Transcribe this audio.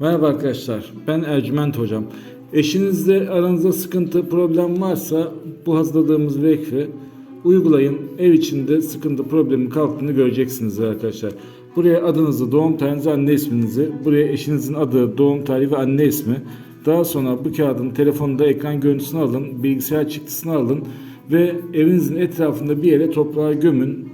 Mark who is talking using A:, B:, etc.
A: Merhaba arkadaşlar, ben Ercüment Hocam. Eşinizle aranızda sıkıntı, problem varsa bu hazırladığımız vekfi uygulayın. Ev içinde sıkıntı, problemin kalktığını göreceksiniz arkadaşlar. Buraya adınızı, doğum tarihinizi, anne isminizi, buraya eşinizin adı, doğum tarihi ve anne ismi. Daha sonra bu kağıdın telefonda ekran görüntüsünü alın, bilgisayar çıktısını alın ve evinizin etrafında bir yere toprağa gömün.